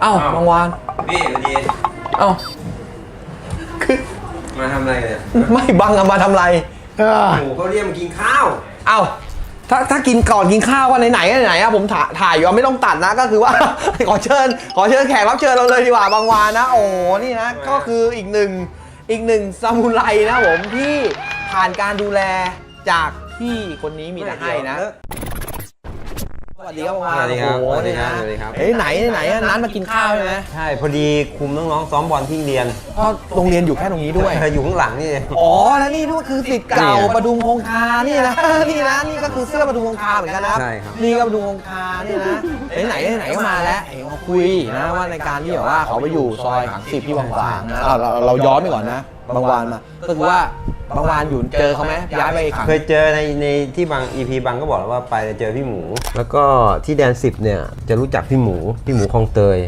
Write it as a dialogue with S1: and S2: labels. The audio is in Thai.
S1: เอ้า
S2: อ้าว
S1: บางวาน
S2: พี่สวัสดี
S1: เอ้าคือ
S2: มาทำอะไรกันเนี่ย
S1: ไม่บังเอามาทำไร
S2: โอ้โหเขาเรียกมากินข้าว
S1: เอ้าถ้าถ้ากินก่อนกินข้าวก็ไหนๆไหนๆอะผมถ่ายถ่ายอยู่อะไม่ต้องตัดนะก็คือว่า ขอเชิญ ขอเชิญแขกรับเชิญเราเลยดีกว่าบางวานนะ โอ้โหนี่นะก็คืออีกหนึ่งอีกหนึ่งซามูไรนะผมที่ผ่านการดูแลจากพี่คนนี้มีแต่ให้นะส วัสดีครับบางวาน
S2: สวัสดีครับ
S1: โอ้โห
S2: สวัสดี
S1: นี่
S2: ครั
S1: นะ
S2: บสวัสดีครับ
S1: เอ้ยไหนไหนอะนัดมากินข้าวใช่ไหม
S2: ใช่ พอดีคุมน้องๆซ้อมบอลที่เรียน
S1: ก็โรงเรียนอยู่แค่ตรงนี้ด้วย
S2: อยู่ข้างหลังนี่เอง
S1: อ๋อแล้วนี่ด้วยคือสิทธิ์เก่า
S2: นี่
S1: ประดุงคงคานี่นะ นี่นะนี่ก็คือเสื้อประดุงคงคาเหมือนกันนะครับ
S2: ใช่ครับ
S1: นี่ก็ประดุงคงคานี่นะไหนไหนไหนก็มาแล้วเห็นเขาคุยนะว่าในการที่แบบว่าเขาไปอยู่ซอยขังสิบที่บางวานนะเราเราเราย้อนไปก่อนนะ บางวานมาก็คือว่าบางวานอยู่เจอเขาไหมย้ายไปขัง
S2: เคยเจอในในที่บาง EP บางก็บอกแล้วว่าไปเจอพี่หมู แล้วก็ที่แดนสิบเนี่ยจะรู้จักพี่หมูพี่หมูคลองเตย